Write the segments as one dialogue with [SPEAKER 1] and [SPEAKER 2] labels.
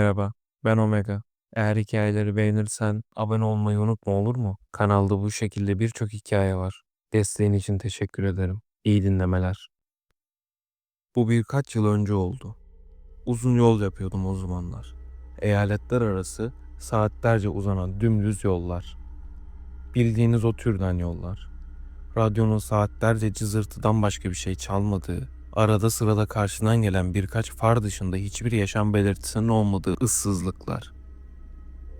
[SPEAKER 1] Merhaba, ben Omega. Eğer hikayeleri beğenirsen abone olmayı unutma olur mu? Kanalda bu şekilde birçok hikaye var. Desteğin için teşekkür ederim. İyi dinlemeler. Bu birkaç yıl önce oldu. Uzun yol yapıyordum o zamanlar. Eyaletler arası saatlerce uzanan dümdüz yollar. Bildiğiniz o türden yollar. Radyonun saatlerce cızırtıdan başka bir şey çalmadığı, arada sırada karşından gelen birkaç far dışında hiçbir yaşam belirtisinin olmadığı ıssızlıklar.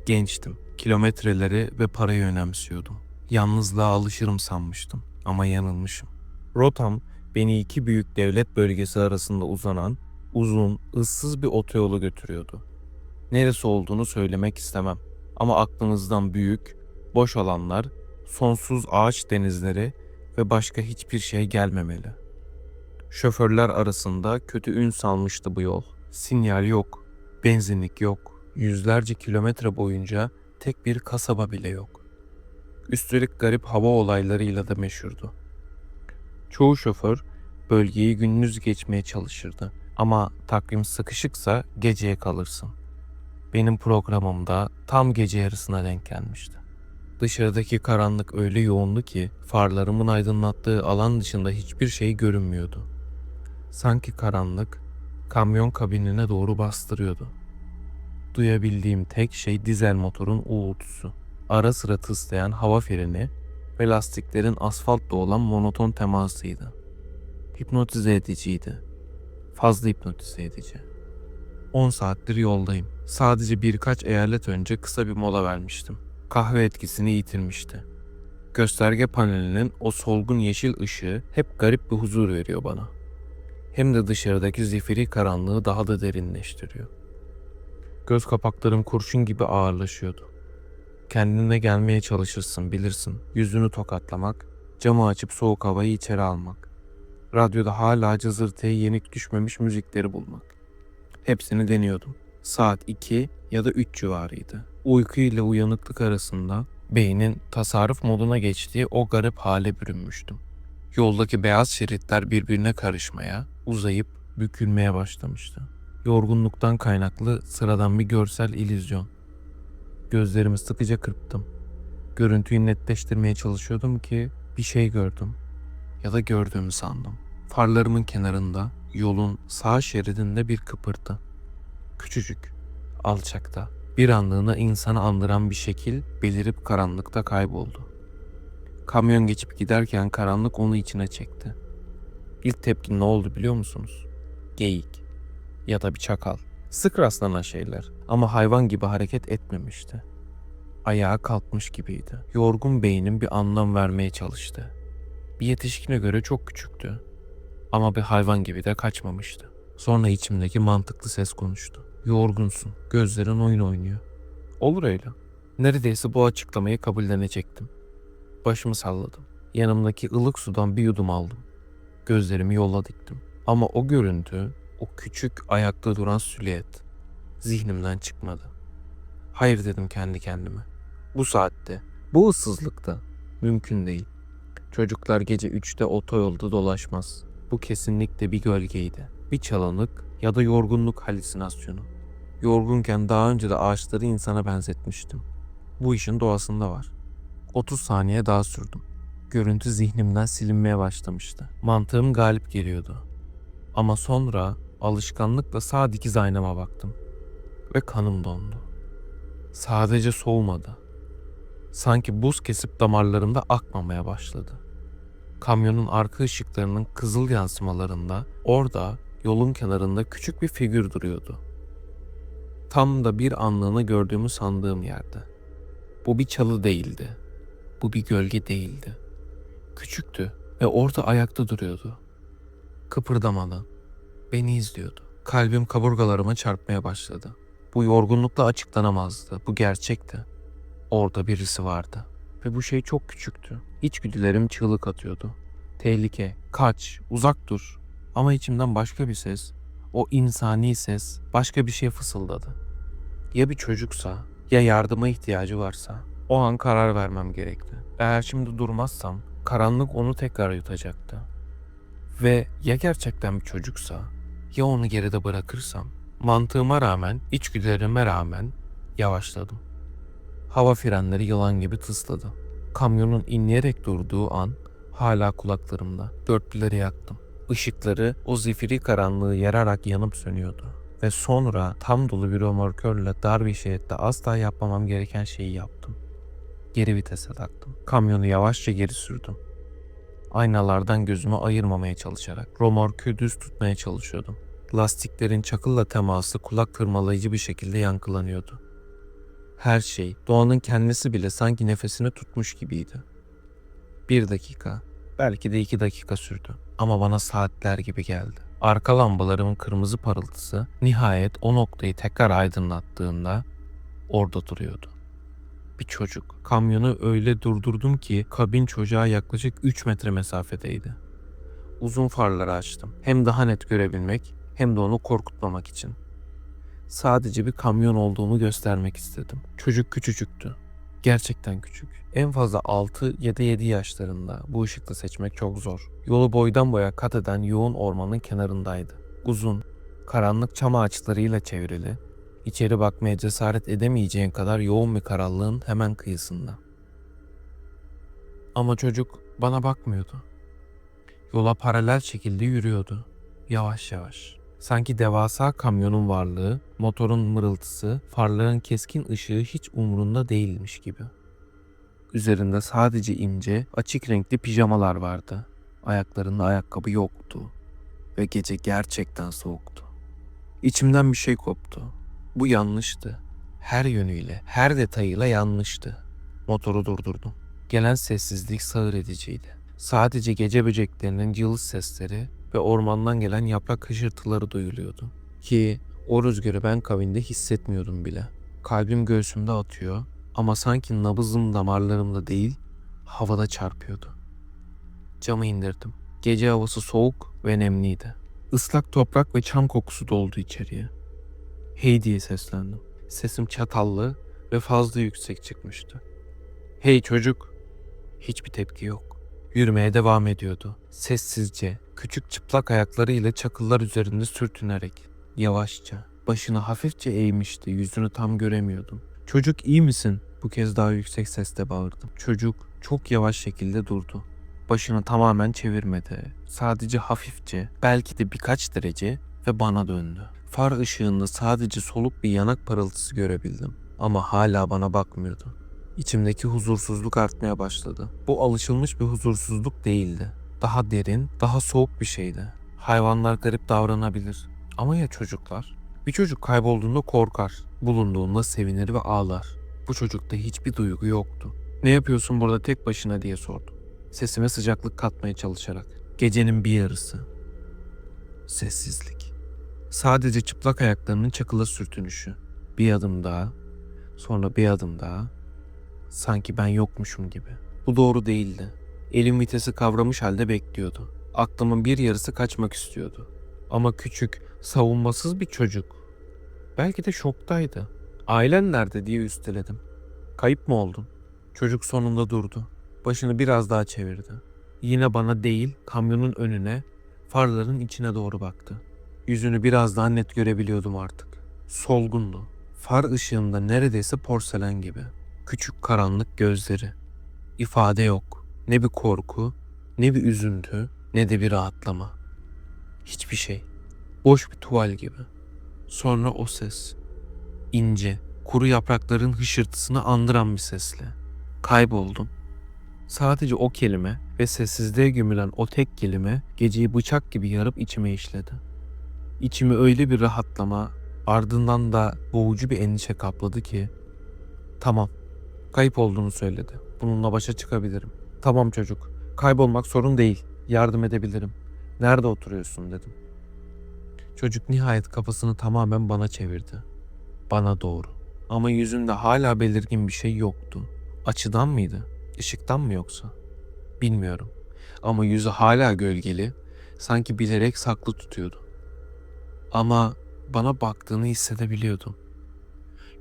[SPEAKER 1] Gençtim. Kilometreleri ve parayı önemsiyordum. Yalnızlığa alışırım sanmıştım ama yanılmışım. Rotam beni iki büyük devlet bölgesi arasında uzanan uzun, ıssız bir otoyolu götürüyordu. Neresi olduğunu söylemek istemem ama aklınızdan büyük, boş alanlar, sonsuz ağaç denizleri ve başka hiçbir şey gelmemeli. Şoförler arasında kötü ün salmıştı bu yol. Sinyal yok, benzinlik yok, yüzlerce kilometre boyunca tek bir kasaba bile yok. Üstelik garip hava olaylarıyla da meşhurdu. Çoğu şoför bölgeyi gündüz geçmeye çalışırdı ama takvim sıkışıksa geceye kalırsın. Benim programımda tam gece yarısına denk gelmişti. Dışarıdaki karanlık öyle yoğundu ki farlarımın aydınlattığı alan dışında hiçbir şey görünmüyordu. Sanki karanlık kamyon kabinine doğru bastırıyordu. Duyabildiğim tek şey dizel motorun uğultusu. Ara sıra tıslayan hava freni ve lastiklerin asfaltla olan monoton temasıydı. Hipnotize ediciydi. Fazla hipnotize edici. 10 saattir yoldayım. Sadece birkaç eyalet önce kısa bir mola vermiştim. Kahve etkisini yitirmişti. Gösterge panelinin o solgun yeşil ışığı hep garip bir huzur veriyor bana. Hem de dışarıdaki zifiri karanlığı daha da derinleştiriyor. Göz kapaklarım kurşun gibi ağırlaşıyordu. Kendine gelmeye çalışırsın bilirsin. Yüzünü tokatlamak, camı açıp soğuk havayı içeri almak. Radyoda hala cızırtıya yenik düşmemiş müzikleri bulmak. Hepsini deniyordum. Saat 2 ya da 3 civarıydı. Uyku ile uyanıklık arasında beynin tasarruf moduna geçtiği o garip hale bürünmüştüm. Yoldaki beyaz şeritler birbirine karışmaya, uzayıp bükülmeye başlamıştı. Yorgunluktan kaynaklı sıradan bir görsel illüzyon. Gözlerimi sıkıca kırptım. Görüntüyü netleştirmeye çalışıyordum ki bir şey gördüm. Ya da gördüğümü sandım. Farlarımın kenarında, yolun sağ şeridinde bir kıpırtı. Küçücük, alçakta, bir anlığına insanı andıran bir şekil belirip karanlıkta kayboldu. Kamyon geçip giderken karanlık onu içine çekti. İlk tepki ne oldu biliyor musunuz? Geyik ya da bir çakal. Sık rastlanan şeyler ama hayvan gibi hareket etmemişti. Ayağa kalkmış gibiydi. Yorgun beynim bir anlam vermeye çalıştı. Bir yetişkine göre çok küçüktü. Ama bir hayvan gibi de kaçmamıştı. Sonra içimdeki mantıklı ses konuştu. Yorgunsun, gözlerin oyun oynuyor. Olur öyle. Neredeyse bu açıklamayı kabullenecektim. Başımı salladım. Yanımdaki ılık sudan bir yudum aldım. Gözlerimi yola diktim. Ama o görüntü, o küçük ayakta duran silüet zihnimden çıkmadı. Hayır dedim kendi kendime. Bu saatte, bu ıssızlıkta mümkün değil. Çocuklar gece 3'te otoyolda dolaşmaz. Bu kesinlikle bir gölgeydi. Bir çalınık ya da yorgunluk halüsinasyonu. Yorgunken daha önce de ağaçları insana benzetmiştim. Bu işin doğasında var. 30 saniye daha sürdüm. Görüntü zihnimden silinmeye başlamıştı. Mantığım galip geliyordu. Ama sonra alışkanlıkla sağ dikiz aynama baktım. Ve kanım dondu. Sadece soğumadı. Sanki buz kesip damarlarımda akmamaya başladı. Kamyonun arka ışıklarının kızıl yansımalarında orada yolun kenarında küçük bir figür duruyordu. Tam da bir anlığına gördüğümü sandığım yerde. Bu bir çalı değildi. Bu bir gölge değildi. Küçüktü ve orada ayakta duruyordu. Kıpırdamadan. Beni izliyordu. Kalbim kaburgalarıma çarpmaya başladı. Bu yorgunlukla açıklanamazdı. Bu gerçekti. Orada birisi vardı. Ve bu şey çok küçüktü. İçgüdülerim çığlık atıyordu. Tehlike, kaç, uzak dur. Ama içimden başka bir ses, o insani ses başka bir şey fısıldadı. Ya bir çocuksa, ya yardıma ihtiyacı varsa o an karar vermem gerekti. Eğer şimdi durmazsam karanlık onu tekrar yutacaktı. Ve ya gerçekten bir çocuksa, ya onu geride bırakırsam Mantığıma rağmen, içgüdülerime rağmen yavaşladım. Hava frenleri yılan gibi tısladı. Kamyonun inleyerek durduğu an hala kulaklarımda. Dörtlüleri yaktım. Işıkları o zifiri karanlığı yararak yanıp sönüyordu. Ve sonra tam dolu bir römorkörle dar bir şeritte asla yapmamam gereken şeyi yaptım. Geri vitese taktım. Kamyonu yavaşça geri sürdüm. Aynalardan gözümü ayırmamaya çalışarak romorkü düz tutmaya çalışıyordum. Lastiklerin çakılla teması kulak tırmalayıcı bir şekilde yankılanıyordu. Her şey, doğanın kendisi bile sanki nefesini tutmuş gibiydi. Bir dakika, belki de iki dakika sürdü. Ama bana saatler gibi geldi. Arka lambalarımın kırmızı parıltısı nihayet o noktayı tekrar aydınlattığında orada duruyordu. Bir çocuk. Kamyonu öyle durdurdum ki kabin çocuğa yaklaşık 3 metre mesafedeydi. Uzun farları açtım. Hem daha net görebilmek hem de onu korkutmamak için. Sadece bir kamyon olduğunu göstermek istedim. Çocuk küçücüktü. Gerçekten küçük. En fazla 6 ya da 7 yaşlarında. Bu ışıkla seçmek çok zor. Yolu boydan boya kat eden yoğun ormanın kenarındaydı. Uzun, karanlık çam ağaçlarıyla çevrili, içeri bakmaya cesaret edemeyeceğin kadar yoğun bir karanlığın hemen kıyısında. Ama çocuk bana bakmıyordu. Yola paralel şekilde yürüyordu. Yavaş yavaş. Sanki devasa kamyonun varlığı, motorun mırıltısı, farların keskin ışığı hiç umurunda değilmiş gibi. Üzerinde sadece ince, açık renkli pijamalar vardı. Ayaklarında ayakkabı yoktu. Ve gece gerçekten soğuktu. İçimden bir şey koptu. Bu yanlıştı. Her yönüyle, her detayıyla yanlıştı. Motoru durdurdum. Gelen sessizlik sağır ediciydi. Sadece gece böceklerinin cılız sesleri ve ormandan gelen yaprak hışırtıları duyuluyordu. Ki o rüzgarı ben kabinde hissetmiyordum bile. Kalbim göğsümde atıyor ama sanki nabızım damarlarımda değil, havada çarpıyordu. Camı indirdim. Gece havası soğuk ve nemliydi. Islak toprak ve çam kokusu doldu içeriye. Hey diye seslendim. Sesim çatallı ve fazla yüksek çıkmıştı. Hey çocuk. Hiçbir tepki yok. Yürümeye devam ediyordu. Sessizce, küçük çıplak ayaklarıyla çakıllar üzerinde sürtünerek. Yavaşça, başını hafifçe eğmişti, yüzünü tam göremiyordum. Çocuk iyi misin? Bu kez daha yüksek sesle bağırdım. Çocuk çok yavaş şekilde durdu. Başını tamamen çevirmedi. Sadece hafifçe, belki de birkaç derece ve bana döndü. Far ışığında sadece soluk bir yanak parıltısı görebildim. Ama hala bana bakmıyordu. İçimdeki huzursuzluk artmaya başladı. Bu alışılmış bir huzursuzluk değildi. Daha derin, daha soğuk bir şeydi. Hayvanlar garip davranabilir. Ama ya çocuklar? Bir çocuk kaybolduğunda korkar, bulunduğunda sevinir ve ağlar. Bu çocukta hiçbir duygu yoktu. Ne yapıyorsun burada tek başına diye sordu. Sesime sıcaklık katmaya çalışarak. Gecenin bir yarısı. Sessizlik. Sadece çıplak ayaklarının çakıla sürtünüşü. Bir adım daha, sonra bir adım daha. Sanki ben yokmuşum gibi. Bu doğru değildi. Elim vitesi kavramış halde bekliyordu. Aklımın bir yarısı kaçmak istiyordu. Ama küçük, savunmasız bir çocuk. Belki de şoktaydı. Ailen nerede diye üsteledim. Kayıp mı oldun? Çocuk sonunda durdu. Başını biraz daha çevirdi. Yine bana değil, kamyonun önüne, farların içine doğru baktı. Yüzünü biraz daha net görebiliyordum artık. Solgundu. Far ışığında neredeyse porselen gibi. Küçük karanlık gözleri. İfade yok. Ne bir korku, ne bir üzüntü, ne de bir rahatlama. Hiçbir şey. Boş bir tuval gibi. Sonra o ses. İnce, kuru yaprakların hışırtısını andıran bir sesle. Kayboldum. Sadece o kelime ve sessizliğe gömülen o tek kelime geceyi bıçak gibi yarıp içime işledi. İçimi öyle bir rahatlama, ardından da boğucu bir endişe kapladı ki Tamam. Kayıp olduğunu söyledi. Bununla başa çıkabilirim. Tamam çocuk. Kaybolmak sorun değil. Yardım edebilirim. Nerede oturuyorsun dedim. Çocuk nihayet kafasını tamamen bana çevirdi. Bana doğru. Ama yüzünde hala belirgin bir şey yoktu. Açıdan mıydı? Işıktan mı yoksa? Bilmiyorum. Ama yüzü hala gölgeli, sanki bilerek saklı tutuyordu. Ama bana baktığını hissedebiliyordum.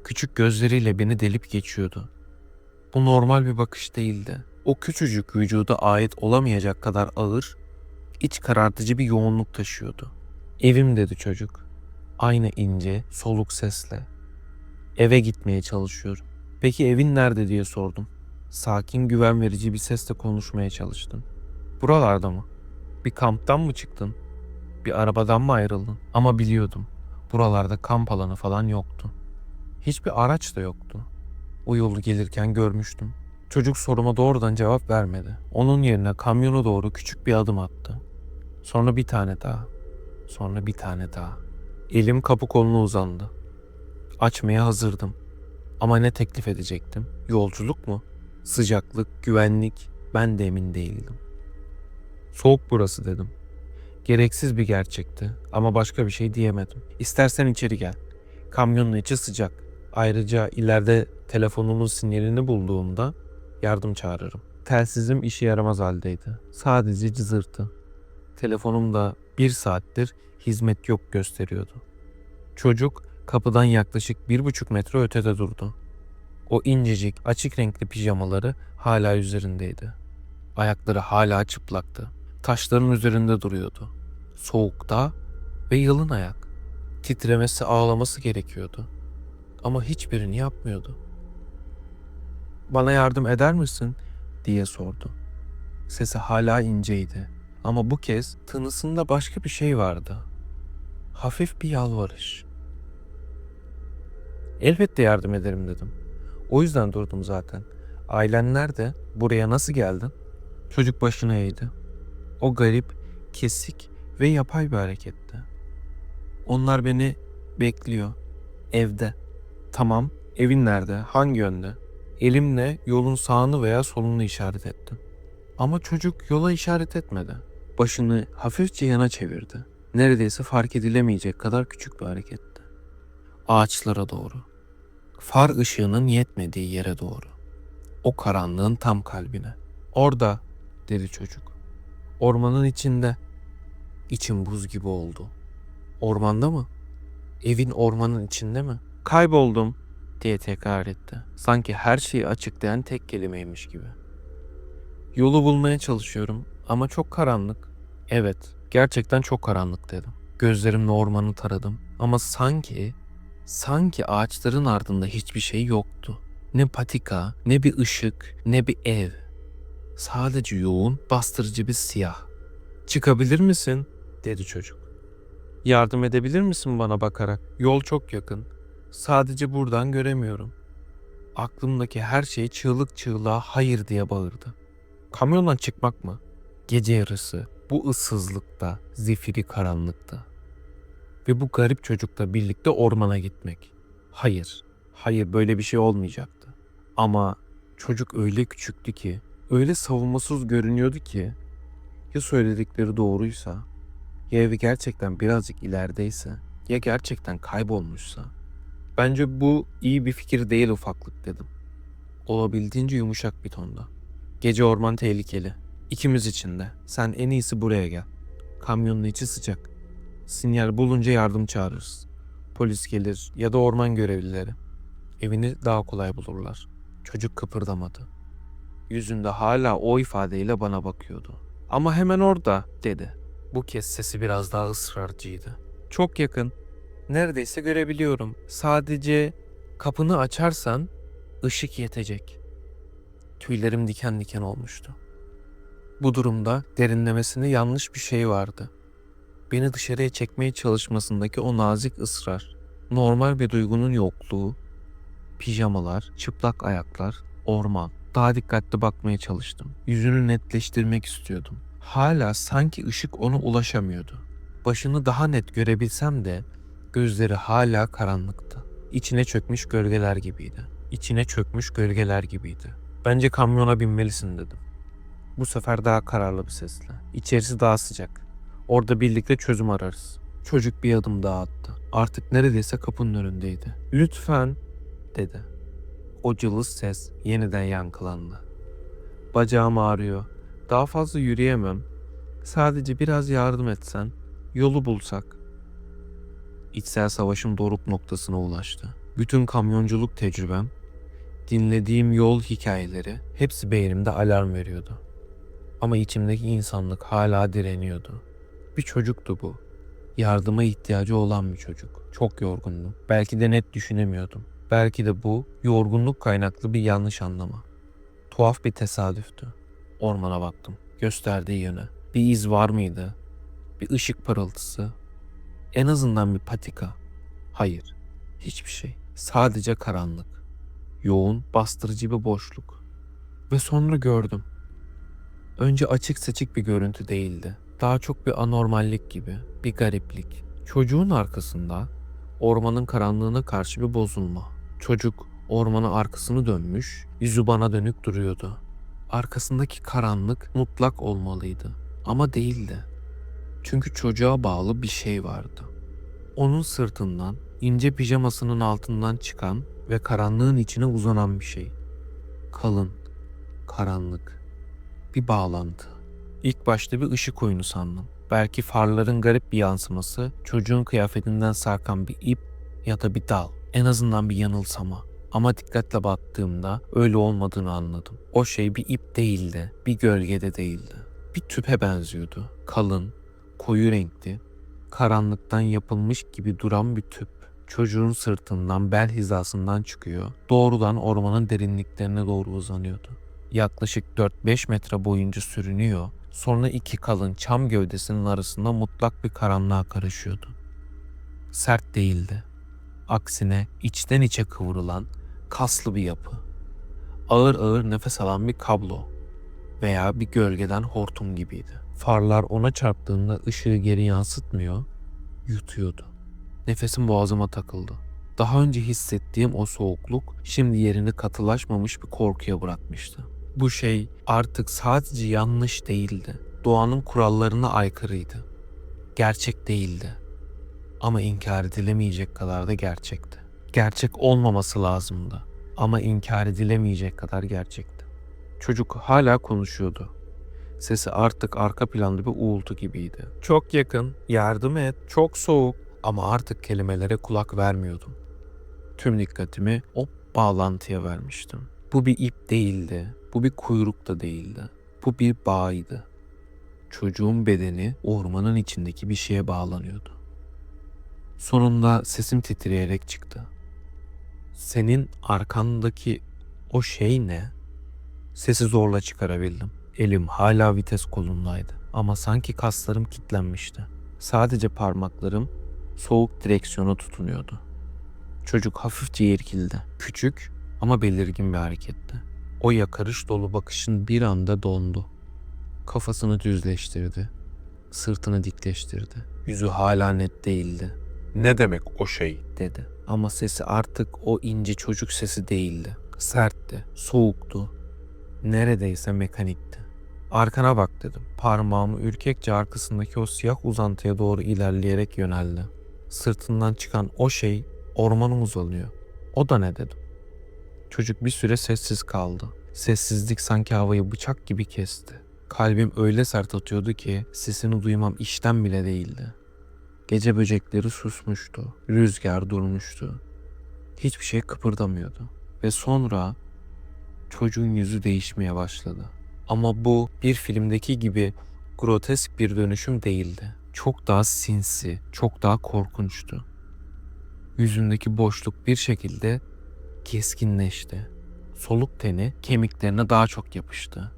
[SPEAKER 1] Küçük gözleriyle beni delip geçiyordu. Bu normal bir bakış değildi. O küçücük vücuda ait olamayacak kadar ağır, iç karartıcı bir yoğunluk taşıyordu. Evim dedi çocuk. Aynı ince, soluk sesle. Eve gitmeye çalışıyorum. Peki evin nerede diye sordum. Sakin, güven verici bir sesle konuşmaya çalıştım. Buralarda mı? Bir kamptan mı çıktın? Bir arabadan mı ayrıldın? Ama biliyordum. Buralarda kamp alanı falan yoktu. Hiçbir araç da yoktu. O yolu gelirken görmüştüm. Çocuk soruma doğrudan cevap vermedi. Onun yerine kamyona doğru küçük bir adım attı. Sonra bir tane daha. Sonra bir tane daha. Elim kapı koluna uzandı. Açmaya hazırdım. Ama ne teklif edecektim? Yolculuk mu? Sıcaklık, güvenlik, ben de emin değildim. Soğuk burası dedim. Gereksiz bir gerçekti ama başka bir şey diyemedim. İstersen içeri gel. Kamyonun içi sıcak. Ayrıca ileride telefonumun sinyalini bulduğumda yardım çağırırım. Telsizim işe yaramaz haldeydi. Sadece cızırtı. Telefonum da bir saattir hizmet yok gösteriyordu. Çocuk kapıdan yaklaşık bir buçuk metre ötede durdu. O incecik, açık renkli pijamaları hala üzerindeydi. Ayakları hala çıplaktı. Taşların üzerinde duruyordu. Soğukta ve yalın ayak. Titremesi, ağlaması gerekiyordu. Ama hiçbirini yapmıyordu. Bana yardım eder misin? diye sordu. Sesi hala inceydi. Ama bu kez tınısında başka bir şey vardı. Hafif bir yalvarış. Elbette yardım ederim dedim. O yüzden durdum zaten. Ailen nerede? Buraya nasıl geldin? Çocuk başını eğdi. O garip, kesik ve yapay bir hareketti. Onlar beni bekliyor. Evde. Tamam, evin nerede? Hangi yönde? Elimle yolun sağını veya solunu işaret ettim. Ama çocuk yola işaret etmedi. Başını hafifçe yana çevirdi. Neredeyse fark edilemeyecek kadar küçük bir hareketti. Ağaçlara doğru. Far ışığının yetmediği yere doğru. O karanlığın tam kalbine. Orada, dedi çocuk. Ormanın içinde. İçim buz gibi oldu. Ormanda mı? Evin ormanın içinde mi? Kayboldum diye tekrar etti. Sanki her şeyi açıklayan tek kelimeymiş gibi. Yolu bulmaya çalışıyorum ama çok karanlık. Evet, gerçekten çok karanlık dedim. Gözlerimle ormanı taradım ama sanki sanki ağaçların ardında hiçbir şey yoktu. Ne patika, ne bir ışık, ne bir ev. Sadece yoğun, bastırıcı bir siyah. Çıkabilir misin? Dedi çocuk. Yardım edebilir misin bana bakarak? Yol çok yakın. Sadece buradan göremiyorum. Aklımdaki her şey çığlık çığlığa hayır diye bağırdı. Kamyondan çıkmak mı? Gece yarısı, bu ıssızlıkta, zifiri karanlıkta. Ve bu garip çocukla birlikte ormana gitmek. Hayır, hayır böyle bir şey olmayacaktı. Ama çocuk öyle küçüktü ki, öyle savunmasız görünüyordu ki, ya söyledikleri doğruysa, ya evi gerçekten birazcık ilerideyse, ya gerçekten kaybolmuşsa. Bence bu iyi bir fikir değil ufaklık dedim. Olabildiğince yumuşak bir tonda. Gece orman tehlikeli. İkimiz için de. Sen en iyisi buraya gel. Kamyonun içi sıcak. Sinyal bulunca yardım çağırırız. Polis gelir ya da orman görevlileri. Evini daha kolay bulurlar. Çocuk kıpırdamadı. Yüzünde hala o ifadeyle bana bakıyordu. Ama hemen orada dedi. Bu kez sesi biraz daha ısrarcıydı. Çok yakın. Neredeyse görebiliyorum. Sadece kapını açarsan ışık yetecek. Tüylerim diken diken olmuştu. Bu durumda derinlemesine yanlış bir şey vardı. Beni dışarıya çekmeye çalışmasındaki o nazik ısrar, normal bir duygunun yokluğu, pijamalar, çıplak ayaklar, orman. Daha dikkatli bakmaya çalıştım. Yüzünü netleştirmek istiyordum. Hala sanki ışık ona ulaşamıyordu. Başını daha net görebilsem de gözleri hala karanlıktı. İçine çökmüş gölgeler gibiydi. İçine çökmüş gölgeler gibiydi. Bence kamyona binmelisin dedim. Bu sefer daha kararlı bir sesle. İçerisi daha sıcak. Orada birlikte çözüm ararız. Çocuk bir adım daha attı. Artık neredeyse kapının önündeydi. Lütfen dedi. O cılız ses yeniden yankılandı. Bacağım ağrıyor. Daha fazla yürüyemem. Sadece biraz yardım etsen, yolu bulsak. İçsel savaşım doruk noktasına ulaştı. Bütün kamyonculuk tecrübem, dinlediğim yol hikayeleri hepsi beynimde alarm veriyordu. Ama içimdeki insanlık hala direniyordu. Bir çocuktu bu. Yardıma ihtiyacı olan bir çocuk. Çok yorgundum. Belki de net düşünemiyordum. Belki de bu yorgunluk kaynaklı bir yanlış anlama. Tuhaf bir tesadüftü. Ormana baktım. Gösterdiği yöne. Bir iz var mıydı? Bir ışık parıltısı. En azından bir patika. Hayır. Hiçbir şey. Sadece karanlık. Yoğun, bastırıcı bir boşluk. Ve sonra gördüm. Önce açık seçik bir görüntü değildi. Daha çok bir anormallik gibi, bir gariplik. Çocuğun arkasında ormanın karanlığına karşı bir bozulma. Çocuk ormana arkasını dönmüş, yüzü bana dönük duruyordu. Arkasındaki karanlık mutlak olmalıydı ama değildi. Çünkü çocuğa bağlı bir şey vardı. Onun sırtından ince pijamasının altından çıkan ve karanlığın içine uzanan bir şey. Kalın, karanlık, bir bağlantı. İlk başta bir ışık oyunu sandım. Belki farların garip bir yansıması, çocuğun kıyafetinden sarkan bir ip ya da bir dal. En azından bir yanılsama. Ama dikkatle baktığımda öyle olmadığını anladım. O şey bir ip değildi, bir gölgede değildi. Bir tüpe benziyordu. Kalın, koyu renkli, karanlıktan yapılmış gibi duran bir tüp. Çocuğun sırtından bel hizasından çıkıyor. Doğrudan ormanın derinliklerine doğru uzanıyordu. Yaklaşık 4-5 metre boyunca sürünüyor. Sonra iki kalın çam gövdesinin arasında mutlak bir karanlığa karışıyordu. Sert değildi. Aksine içten içe kıvrılan kaslı bir yapı. Ağır ağır nefes alan bir kablo veya bir gölgeden hortum gibiydi. Farlar ona çarptığında ışığı geri yansıtmıyor, yutuyordu. Nefesim boğazıma takıldı. Daha önce hissettiğim o soğukluk şimdi yerini katılaşmamış bir korkuya bırakmıştı. Bu şey artık sadece yanlış değildi. Doğanın kurallarına aykırıydı. Gerçek değildi. Ama inkar edilemeyecek kadar da gerçekti. Gerçek olmaması lazımdı. Ama inkar edilemeyecek kadar gerçekti. Çocuk hala konuşuyordu. Sesi artık arka planda bir uğultu gibiydi. Çok yakın, yardım et, çok soğuk ama artık kelimelere kulak vermiyordum. Tüm dikkatimi o bağlantıya vermiştim. Bu bir ip değildi, bu bir kuyruk da değildi. Bu bir bağydı. Çocuğun bedeni ormanın içindeki bir şeye bağlanıyordu. Sonunda sesim titreyerek çıktı. Senin arkandaki o şey ne? Sesi zorla çıkarabildim. Elim hala vites kolundaydı ama sanki kaslarım kilitlenmişti. Sadece parmaklarım soğuk direksiyona tutunuyordu. Çocuk hafifçe irkildi. Küçük ama belirgin bir hareketti. O yakarış dolu bakışın bir anda dondu. Kafasını düzleştirdi. Sırtını dikleştirdi. Yüzü hala net değildi
[SPEAKER 2] Ne demek o şey?
[SPEAKER 1] dedi. Ama sesi artık o ince çocuk sesi değildi. Sertti, soğuktu. Neredeyse mekanikti. Arkana bak dedim. Parmağımı ürkekçe arkasındaki o siyah uzantıya doğru ilerleyerek yöneldi. Sırtından çıkan o şey ormana uzanıyor. O da ne dedim. Çocuk bir süre sessiz kaldı. Sessizlik sanki havayı bıçak gibi kesti. Kalbim öyle sert atıyordu ki sesini duymam işten bile değildi. Gece böcekleri susmuştu. Rüzgar durmuştu. Hiçbir şey kıpırdamıyordu. Ve sonra çocuğun yüzü değişmeye başladı. Ama bu bir filmdeki gibi grotesk bir dönüşüm değildi. Çok daha sinsi, çok daha korkunçtu. Yüzündeki boşluk bir şekilde keskinleşti. Soluk teni kemiklerine daha çok yapıştı.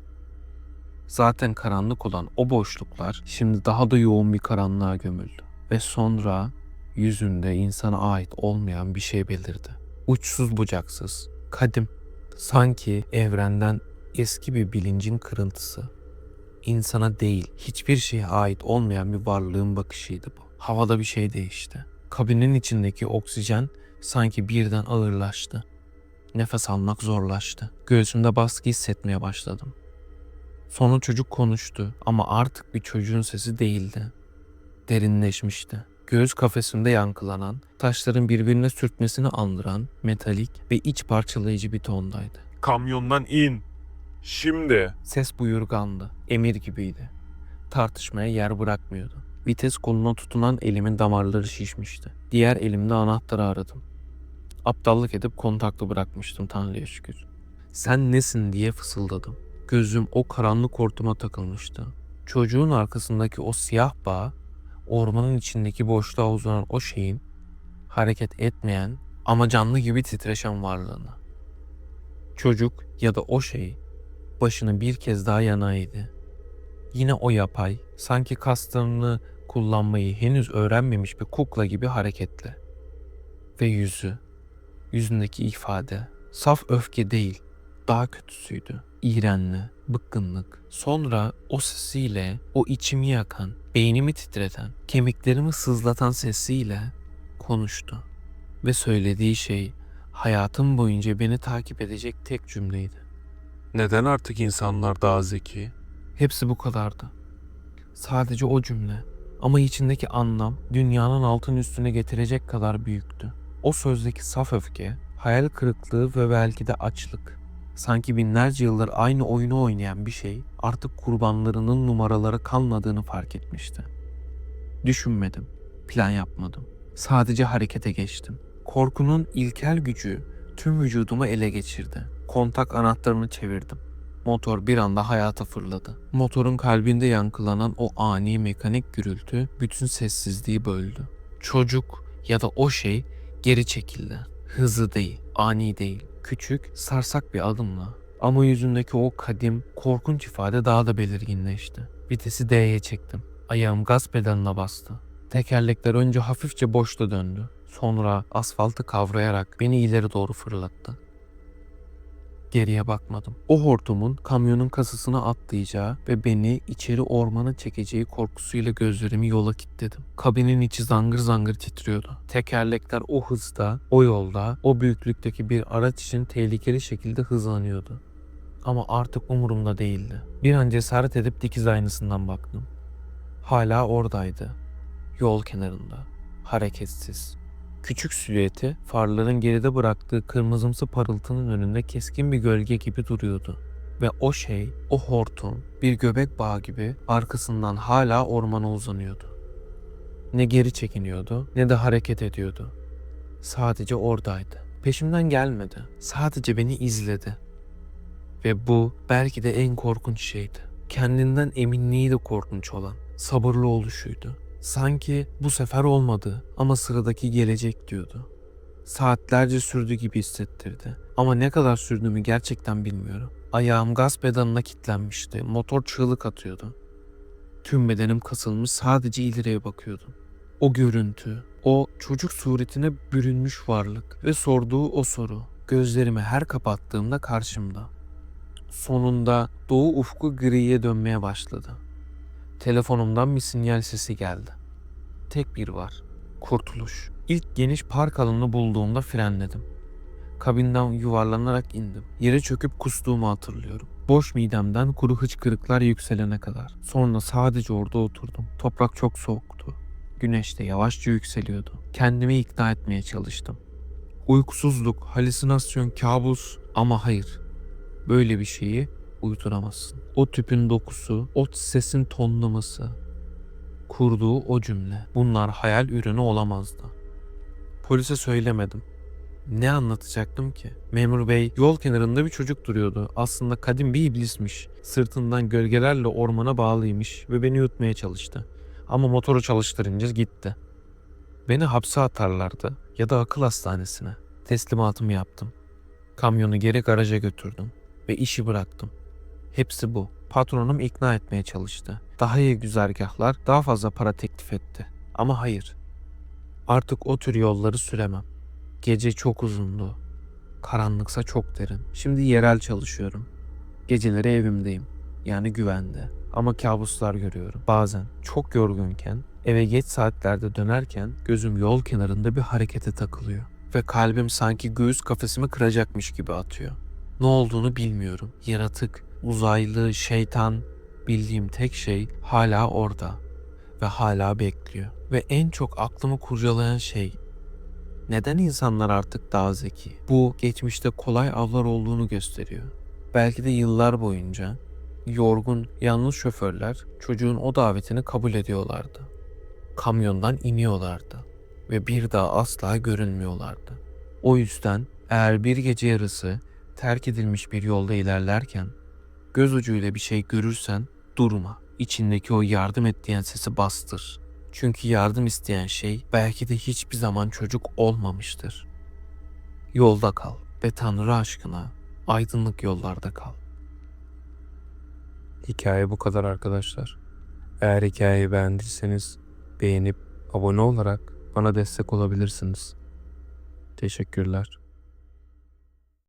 [SPEAKER 1] Zaten karanlık olan o boşluklar şimdi daha da yoğun bir karanlığa gömüldü. Ve sonra yüzünde insana ait olmayan bir şey belirdi. Uçsuz bucaksız, kadim, sanki evrenden eski bir bilincin kırıntısı. İnsana değil, hiçbir şeye ait olmayan bir varlığın bakışıydı bu. Havada bir şey değişti. Kabinin içindeki oksijen sanki birden ağırlaştı. Nefes almak zorlaştı. Göğsümde baskı hissetmeye başladım. Sonra çocuk konuştu ama artık bir çocuğun sesi değildi. Derinleşmişti. Göğüs kafesinde yankılanan, taşların birbirine sürtmesini andıran, metalik ve iç parçalayıcı bir tondaydı.
[SPEAKER 2] Kamyondan in. Şimdi.
[SPEAKER 1] Ses buyurgandı, emir gibiydi. Tartışmaya yer bırakmıyordu. Vites koluna tutunan elimin damarları şişmişti. Diğer elimde anahtarı aradım. Aptallık edip kontaklı bırakmıştım Tanrı'ya şükür. Sen nesin diye fısıldadım. Gözüm o karanlık hortuma takılmıştı. Çocuğun arkasındaki o siyah bağ ormanın içindeki boşluğa uzanan o şeyin hareket etmeyen ama canlı gibi titreşen varlığını. Çocuk ya da o şey başını bir kez daha yana eğdi. Yine o yapay, sanki kaslarını kullanmayı henüz öğrenmemiş bir kukla gibi hareketli. Ve yüzü, yüzündeki ifade, saf öfke değil, daha kötüsüydü. İğrenli, bıkkınlık. Sonra o sesiyle, o içimi yakan, beynimi titreten, kemiklerimi sızlatan sesiyle konuştu. Ve söylediği şey hayatım boyunca beni takip edecek tek cümleydi.
[SPEAKER 2] Neden artık insanlar daha zeki?
[SPEAKER 1] Hepsi bu kadardı. Sadece o cümle. Ama içindeki anlam dünyanın altın üstüne getirecek kadar büyüktü. O sözdeki saf öfke, hayal kırıklığı ve belki de açlık. Sanki binlerce yıldır aynı oyunu oynayan bir şey artık kurbanlarının numaraları kalmadığını fark etmişti. Düşünmedim, plan yapmadım. Sadece harekete geçtim. Korkunun ilkel gücü tüm vücudumu ele geçirdi. Kontak anahtarını çevirdim. Motor bir anda hayata fırladı. Motorun kalbinde yankılanan o ani mekanik gürültü bütün sessizliği böldü. Çocuk ya da o şey geri çekildi. Hızlı değil, ani değil, küçük, sarsak bir adımla. Ama yüzündeki o kadim, korkunç ifade daha da belirginleşti. Vitesi D'ye çektim. Ayağım gaz pedalına bastı. Tekerlekler önce hafifçe boşta döndü. Sonra asfaltı kavrayarak beni ileri doğru fırlattı. Geriye bakmadım. O hortumun kamyonun kasasına atlayacağı ve beni içeri ormana çekeceği korkusuyla gözlerimi yola kilitledim. Kabinin içi zangır zangır titriyordu. Tekerlekler o hızda, o yolda, o büyüklükteki bir araç için tehlikeli şekilde hızlanıyordu. Ama artık umurumda değildi. Bir an cesaret edip dikiz aynasından baktım. Hala oradaydı. Yol kenarında. Hareketsiz. Küçük silüeti farların geride bıraktığı kırmızımsı parıltının önünde keskin bir gölge gibi duruyordu. Ve o şey, o hortum bir göbek bağı gibi arkasından hala ormana uzanıyordu. Ne geri çekiniyordu ne de hareket ediyordu. Sadece oradaydı. Peşimden gelmedi. Sadece beni izledi. Ve bu belki de en korkunç şeydi. Kendinden eminliği de korkunç olan, sabırlı oluşuydu. Sanki bu sefer olmadı ama sıradaki gelecek diyordu. Saatlerce sürdü gibi hissettirdi. Ama ne kadar sürdüğümü gerçekten bilmiyorum. Ayağım gaz pedalına kilitlenmişti. Motor çığlık atıyordu. Tüm bedenim kasılmış sadece ileriye bakıyordum. O görüntü, o çocuk suretine bürünmüş varlık ve sorduğu o soru gözlerimi her kapattığımda karşımda. Sonunda doğu ufku griye dönmeye başladı. Telefonumdan bir sinyal sesi geldi. Tek bir var. Kurtuluş. İlk geniş park alanını bulduğumda frenledim. Kabinden yuvarlanarak indim. Yere çöküp kustuğumu hatırlıyorum. Boş midemden kuru hıçkırıklar yükselene kadar. Sonra sadece orada oturdum. Toprak çok soğuktu. Güneş de yavaşça yükseliyordu. Kendimi ikna etmeye çalıştım. Uykusuzluk, halüsinasyon, kabus ama hayır. Böyle bir şeyi uyduramazsın. O tüpün dokusu, o sesin tonlaması, kurduğu o cümle. Bunlar hayal ürünü olamazdı. Polise söylemedim. Ne anlatacaktım ki? Memur bey yol kenarında bir çocuk duruyordu. Aslında kadim bir iblismiş. Sırtından gölgelerle ormana bağlıymış ve beni yutmaya çalıştı. Ama motoru çalıştırınca gitti. Beni hapse atarlardı ya da akıl hastanesine. Teslimatımı yaptım. Kamyonu geri garaja götürdüm ve işi bıraktım. Hepsi bu. Patronum ikna etmeye çalıştı. Daha iyi güzergahlar, daha fazla para teklif etti. Ama hayır. Artık o tür yolları süremem. Gece çok uzundu. Karanlıksa çok derin. Şimdi yerel çalışıyorum. Geceleri evimdeyim. Yani güvende. Ama kabuslar görüyorum. Bazen çok yorgunken, eve geç saatlerde dönerken gözüm yol kenarında bir harekete takılıyor. Ve kalbim sanki göğüs kafesimi kıracakmış gibi atıyor. Ne olduğunu bilmiyorum. Yaratık, uzaylı, şeytan, bildiğim tek şey hala orada ve hala bekliyor. Ve en çok aklımı kurcalayan şey neden insanlar artık daha zeki? Bu geçmişte kolay avlar olduğunu gösteriyor. Belki de yıllar boyunca yorgun, yalnız şoförler çocuğun o davetini kabul ediyorlardı. Kamyondan iniyorlardı ve bir daha asla görünmüyorlardı. O yüzden eğer bir gece yarısı terk edilmiş bir yolda ilerlerken göz ucuyla bir şey görürsen durma. İçindeki o yardım et diyen sesi bastır. Çünkü yardım isteyen şey belki de hiçbir zaman çocuk olmamıştır. Yolda kal ve Tanrı aşkına aydınlık yollarda kal. Hikaye bu kadar arkadaşlar. Eğer hikayeyi beğendiyseniz beğenip abone olarak bana destek olabilirsiniz. Teşekkürler.